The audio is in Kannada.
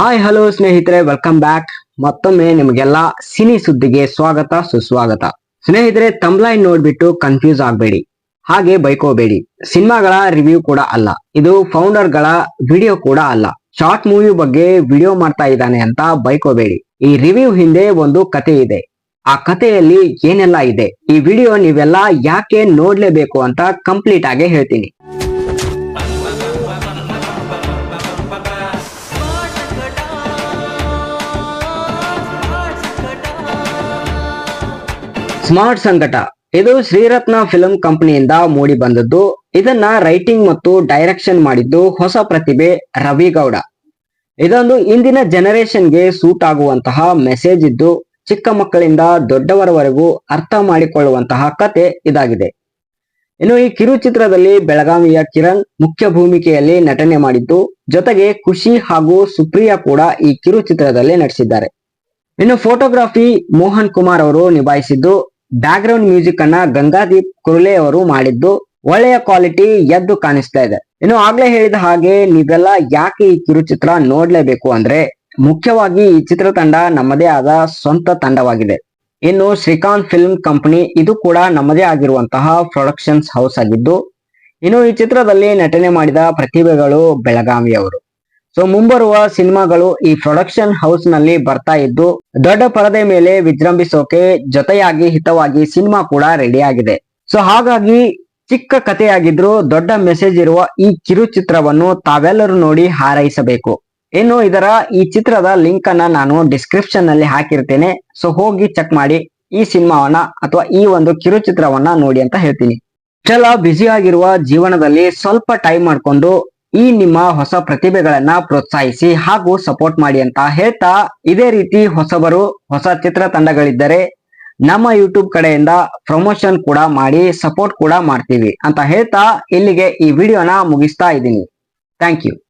ಹಾಯ್ ಹಲೋ ಸ್ನೇಹಿತರೆ. ವೆಲ್ಕಮ್ ಬ್ಯಾಕ್ ಮತ್ತೊಮ್ಮೆ ನಿಮಗೆಲ್ಲ ಸಿನಿ ಸುದ್ದಿಗೆ ಸ್ವಾಗತ, ಸುಸ್ವಾಗತ. ಸ್ನೇಹಿತರೆ ತಮ್ಲೈನ್ ನೋಡ್ಬಿಟ್ಟು ಕನ್ಫ್ಯೂಸ್ ಆಗಬೇಡಿ. ಹಾಗೆ ಬೈಕೋಬೇಡಿ. ಸಿನಿಮಾಗಳ ರಿವ್ಯೂ ಕೂಡ ಅಲ್ಲ. ಇದು ಫೌಂಡರ್ಗಳ ವಿಡಿಯೋ ಕೂಡ ಅಲ್ಲ. ಶಾರ್ಟ್ ಮೂವಿ ಬಗ್ಗೆ ವಿಡಿಯೋ ಮಾಡ್ತಾ ಇದ್ದಾನೆ ಅಂತ ಬೈಕೋಬೇಡಿ. ಈ ರಿವ್ಯೂ ಹಿಂದೆ ಒಂದು ಕತೆ ಇದೆ. ಆ ಕಥೆಯಲ್ಲಿ ಏನೆಲ್ಲ ಇದೆ? ಈ ವಿಡಿಯೋ ನೀವೆಲ್ಲ ಯಾಕೆ ನೋಡ್ಲೇಬೇಕು ಅಂತ ಕಂಪ್ಲೀಟ್ ಆಗಿ ಹೇಳ್ತೀನಿ. ಸ್ಮಾರ್ಟ್ ಸಂಕಟ. ಇದು ಶ್ರೀರತ್ನ ಫಿಲಂ ಕಂಪನಿಯಿಂದ ಮೂಡಿ ಬಂದದ್ದು. ಇದನ್ನ ರೈಟಿಂಗ್ ಮತ್ತು ಡೈರೆಕ್ಷನ್ ಮಾಡಿದ್ದು ಹೊಸ ಪ್ರತಿಭೆ ರವಿಗೌಡ. ಇದೊಂದು ಇಂದಿನ ಜನರೇಷನ್ಗೆ ಸೂಟ್ ಆಗುವಂತಹ ಮೆಸೇಜ್ ಇದ್ದು, ಚಿಕ್ಕ ಮಕ್ಕಳಿಂದ ದೊಡ್ಡವರವರೆಗೂ ಅರ್ಥ ಮಾಡಿಕೊಳ್ಳುವಂತಹ ಕತೆ ಇದಾಗಿದೆ. ಇನ್ನು ಈ ಕಿರುಚಿತ್ರದಲ್ಲಿ ಬೆಳಗಾವಿಯ ಕಿರಣ್ ಮುಖ್ಯ ಭೂಮಿಕೆಯಲ್ಲಿ ನಟನೆ ಮಾಡಿದ್ದು, ಜೊತೆಗೆ ಖುಷಿ ಹಾಗೂ ಸುಪ್ರಿಯಾ ಕೂಡ ಈ ಕಿರುಚಿತ್ರದಲ್ಲಿ ನಟಿಸಿದ್ದಾರೆ. ಇನ್ನು ಫೋಟೋಗ್ರಫಿ ಮೋಹನ್ ಕುಮಾರ್ ಅವರು ನಿಭಾಯಿಸಿದ್ದು ಬ್ಯಾಕ್ ಗ್ರೌಂಡ್ ಮ್ಯೂಸಿಕ್ ಅನ್ನ ಗಂಗಾದೀಪ್ ಕುರ್ಲೆ ಅವರು ಮಾಡಿದ್ದು. ಒಳ್ಳೆಯ ಕ್ವಾಲಿಟಿ ಎದ್ದು ಕಾಣಿಸ್ತಾ ಇದೆ. ಇನ್ನು ಆಗ್ಲೇ ಹೇಳಿದ ಹಾಗೆ ನೀವೆಲ್ಲ ಯಾಕೆ ಈ ಕಿರುಚಿತ್ರ ನೋಡ್ಲೇಬೇಕು ಅಂದ್ರೆ ಮುಖ್ಯವಾಗಿ ಈ ಚಿತ್ರತಂಡ ನಮ್ಮದೇ ಆದ ಸ್ವಂತ ತಂಡವಾಗಿದೆ. ಇನ್ನು ಶ್ರೀಕಾಂತ್ ಫಿಲ್ಮ್ ಕಂಪನಿ ಇದು ಕೂಡ ನಮ್ಮದೇ ಆಗಿರುವಂತಹ ಪ್ರೊಡಕ್ಷನ್ಸ್ ಹೌಸ್ ಆಗಿದ್ದು, ಇನ್ನು ಈ ಚಿತ್ರದಲ್ಲಿ ನಟನೆ ಮಾಡಿದ ಪ್ರತಿಭೆಗಳು ಬೆಳಗಾವಿಯವರು. ಸೊ ಮುಂಬರುವ ಸಿನಿಮಾಗಳು ಈ ಪ್ರೊಡಕ್ಷನ್ ಹೌಸ್ನಲ್ಲಿ ಬರ್ತಾ ಇದ್ದು, ದೊಡ್ಡ ಪರದೆ ಮೇಲೆ ವಿಜೃಂಭಿಸೋಕೆ ಜೊತೆಯಾಗಿ ಹಿತವಾಗಿ ಸಿನಿಮಾ ಕೂಡ ರೆಡಿ ಆಗಿದೆ. ಸೊ ಹಾಗಾಗಿ ಚಿಕ್ಕ ಕಥೆಯಾಗಿದ್ರು ದೊಡ್ಡ ಮೆಸೇಜ್ ಇರುವ ಈ ಕಿರುಚಿತ್ರವನ್ನು ತಾವೆಲ್ಲರೂ ನೋಡಿ ಹಾರೈಸಬೇಕು. ಇನ್ನು ಇದರ ಈ ಚಿತ್ರದ ಲಿಂಕ್ ಅನ್ನ ನಾನು ಡಿಸ್ಕ್ರಿಪ್ಷನ್ನಲ್ಲಿ ಹಾಕಿರ್ತೇನೆ. ಸೊ ಹೋಗಿ ಚೆಕ್ ಮಾಡಿ ಈ ಸಿನಿಮಾವನ್ನ ಅಥವಾ ಈ ಒಂದು ಕಿರುಚಿತ್ರವನ್ನ ನೋಡಿ ಅಂತ ಹೇಳ್ತೀನಿ. ಚಲ ಬ್ಯುಸಿ ಆಗಿರುವ ಜೀವನದಲ್ಲಿ ಸ್ವಲ್ಪ ಟೈಮ್ ಮಾಡ್ಕೊಂಡು ಈ ನಿಮ್ಮ ಹೊಸ ಪ್ರತಿಭೆಗಳನ್ನ ಪ್ರೋತ್ಸಾಹಿಸಿ ಹಾಗೂ ಸಪೋರ್ಟ್ ಮಾಡಿ ಅಂತ ಹೇಳ್ತಾ ಇದೇ ರೀತಿ ಹೊಸಬರು, ಹೊಸ ಚಿತ್ರ ತಂಡಗಳಿದ್ದರೆ ನಮ್ಮ ಯೂಟ್ಯೂಬ್ ಕಡೆಯಿಂದ ಪ್ರಮೋಷನ್ ಕೂಡ ಮಾಡಿ ಸಪೋರ್ಟ್ ಕೂಡ ಮಾಡ್ತೀವಿ ಅಂತ ಹೇಳ್ತಾ ಇಲ್ಲಿಗೆ ಈ ವಿಡಿಯೋನ ಮುಗಿಸ್ತಾ ಇದ್ದೀನಿ. Thank you